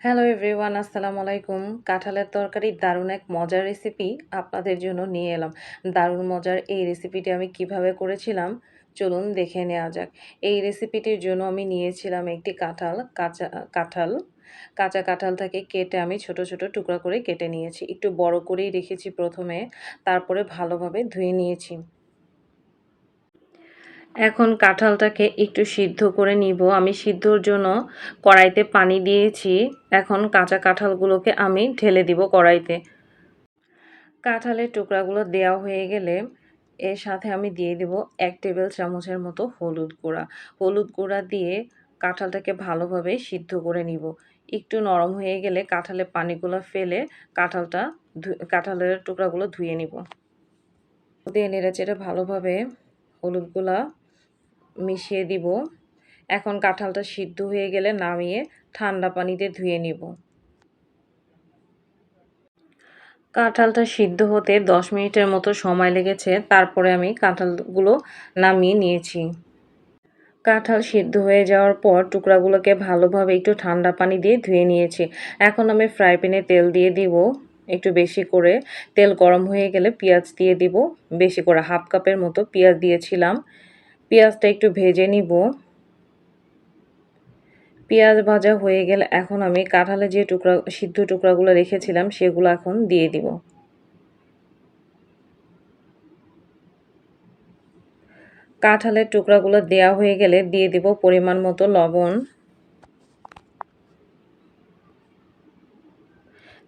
Hello everyone আসসালামু আলাইকুম কাঁঠালের তরকারির দারুণ এক মজার রেসিপি আপনাদের জন্য নিয়ে এলাম দারুণ মজার এই রেসিপিটি আমি কীভাবে করেছিলাম চলুন দেখে নেওয়া যাক এই রেসিপিটির জন্য আমি নিয়েছিলাম একটি কাঁঠাল কাঁচা কাঁঠাল কাঁচা কাঁঠালটাকে কেটে আমি ছোট ছোট টুকরা করে কেটে নিয়েছি একটু বড় করেই রেখেছি প্রথমে তারপরে ভালোভাবে ধুয়ে নিয়েছি এখন কাঁঠালটাকে একটু সিদ্ধ করে নিব। আমি সিদ্ধর জন্য কড়াইতে পানি দিয়েছি। এখন কাঁচা কাঁঠালগুলোকে আমি ঢেলে দিব কড়াইতে। কাঁঠালের টুকরাগুলো দেওয়া হয়ে গেলে এর সাথে আমি দিয়ে দেব এক টেবিল চামচের মতো হলুদ গুঁড়া। হলুদ গুঁড়া দিয়ে কাঁঠালটাকে ভালোভাবে সিদ্ধ করে নিব। একটু নরম হয়ে গেলে কাঁঠালের পানিগুলো ফেলে কাঁঠালটা কাঁঠালের টুকরাগুলো ধুয়ে নিব। দিয়ে নেড়ে চেড়ে ভালোভাবে হলুদগুলা মিশিয়ে দিব। এখন কাঁঠালটা সিদ্ধ হয়ে গেলে নামিয়ে ঠান্ডা পানিতে ধুয়ে নিব। কাঁঠালটা সিদ্ধ হতে দশ মিনিটের মতো সময় লেগেছে। তারপরে আমি কাঁঠালগুলো নামিয়ে নিয়েছি। কাঁঠাল সিদ্ধ হয়ে যাওয়ার পর টুকরাগুলোকে ভালোভাবে একটু ঠান্ডা পানি দিয়ে ধুয়ে নিয়েছি। এখন আমি ফ্রাই প্যানে তেল দিয়ে দিব। একটু বেশি করে তেল গরম হয়ে গেলে পেঁয়াজ দিয়ে দিব। বেশি করে হাফ কাপের মতো পেঁয়াজ দিয়েছিলাম। পেঁয়াজটা একটু ভেজে নিব। পেঁয়াজ ভাজা হয়ে গেলে এখন আমি কাঁঠালে যে টুকরা, সিদ্ধ টুকরাগুলো রেখেছিলাম সেগুলো এখন দিয়ে দিব। কাঁঠালের টুকরাগুলো দেয়া হয়ে গেলে দিয়ে দিব পরিমাণ মতো লবণ।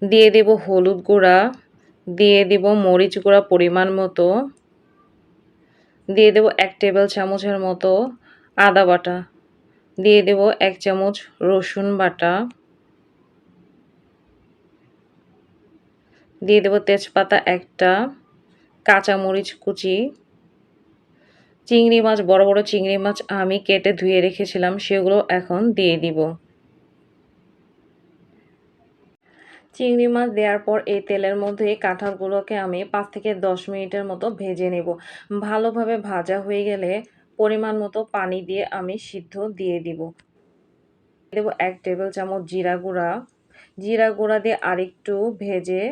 দিয়ে দেব হলুদ গুঁড়া। দিয়ে দিব মরিচ গুঁড়া পরিমাণ মতো। দিয়ে দেব এক টেবিল চামচের মতো আদা বাটা। দিয়ে দেব এক চামচ রসুন বাটা। দিয়ে দেব তেজপাতা একটা, কাঁচামরিচ কুচি। চিংড়ি মাছ, বড় বড় চিংড়ি মাছ আমি কেটে ধুয়ে রেখেছিলাম, সেগুলো এখন দিয়ে দিব। চিংড়ি মাছ দেওয়ার পর এই তেলের মধ্যে কাঁঠালগুলোকে আমি পাঁচ থেকে দশ মিনিটের মতো ভেজে নেব। ভালোভাবে ভাজা হয়ে গেলে পরিমাণ মতো পানি দিয়ে আমি সিদ্ধ দিয়ে দিব। দেব এক টেবিল চামচ জিরা গুঁড়া। জিরা গুঁড়া দিয়ে আরেকটু ভেজে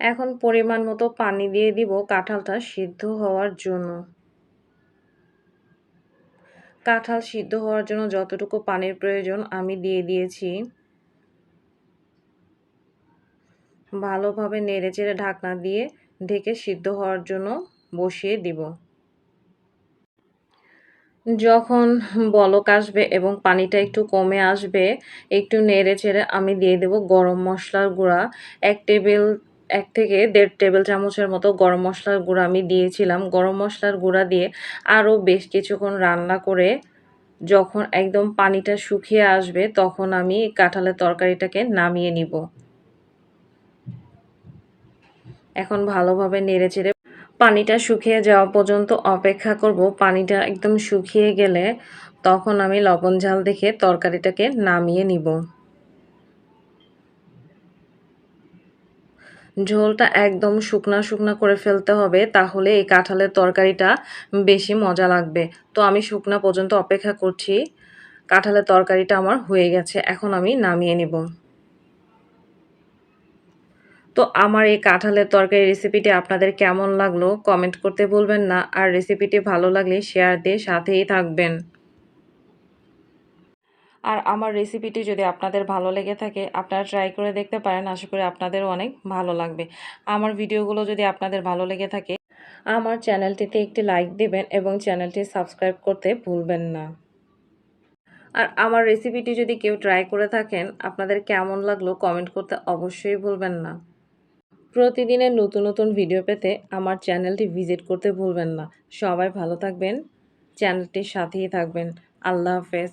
এখন পরিমাণ মতো পানি দিয়ে দিব কাঁঠালটা সিদ্ধ হওয়ার জন্য। কাঁঠাল সিদ্ধ হওয়ার জন্য যতটুকু পানির প্রয়োজন আমি দিয়ে দিয়েছি। ভালোভাবে নেড়ে চেড়ে ঢাকনা দিয়ে ঢেকে সিদ্ধ হওয়ার জন্য বসিয়ে দিব। যখন বলক আসবে এবং পানিটা একটু কমে আসবে, একটু নেড়ে চেড়ে আমি দিয়ে দেব গরম মশলার গুঁড়া। এক টেবিল, এক থেকে দেড় টেবিল চামচের মতো গরম মশলার গুঁড়া আমি দিয়েছিলাম। গরম মশলার গুঁড়া দিয়ে আরও বেশ কিছুক্ষণ রান্না করে যখন একদম পানিটা শুকিয়ে আসবে, তখন আমি কাঁঠালের তরকারিটাকে নামিয়ে নিব। এখন ভালোভাবে নেড়ে চেড়ে পানিটা শুকিয়ে যাওয়া পর্যন্ত অপেক্ষা করব। পানিটা একদম শুকিয়ে গেলে তখন আমি লবণ ঝাল দেখে তরকারিটাকে নামিয়ে নিব। ঝোলটা একদম শুকনা শুকনা করে ফেলতে হবে, তাহলে এই কাঁঠালের তরকারিটা বেশি মজা লাগবে। তো আমি শুকনা পর্যন্ত অপেক্ষা করছি। কাঁঠালের তরকারিটা আমার হয়ে গেছে, এখন আমি নামিয়ে নেব। তো আমার এই কাঁঠালের তরকারি রেসিপিটি আপনাদের কেমন লাগল কমেন্ট করতে বলবেন না। আর রেসিপিটি ভালো লাগলে শেয়ার দিয়ে সাথেই থাকবেন। আর আমার রেসিপিটি যদি আপনাদের ভালো লেগে থাকে, আপনারা ট্রাই করে দেখতে পারেন। আশা করি আপনাদের অনেক ভালো লাগবে। আমার ভিডিওগুলো যদি আপনাদের ভালো লেগে থাকে, আমার চ্যানেলটিতে একটি লাইক দেবেন এবং চ্যানেলটি সাবস্ক্রাইব করতে ভুলবেন না। আর আমার রেসিপিটি যদি কেউ ট্রাই করে থাকেন, আপনাদের কেমন লাগল কমেন্ট করতে অবশ্যই ভুলবেন না। প্রতিদিনের নতুন নতুন ভিডিও পেতে আমার চ্যানেলটি ভিজিট করতে ভুলবেন না। সবাই ভালো থাকবেন, চ্যানেলটির সাথেই থাকবেন। আল্লাহ হাফেজ।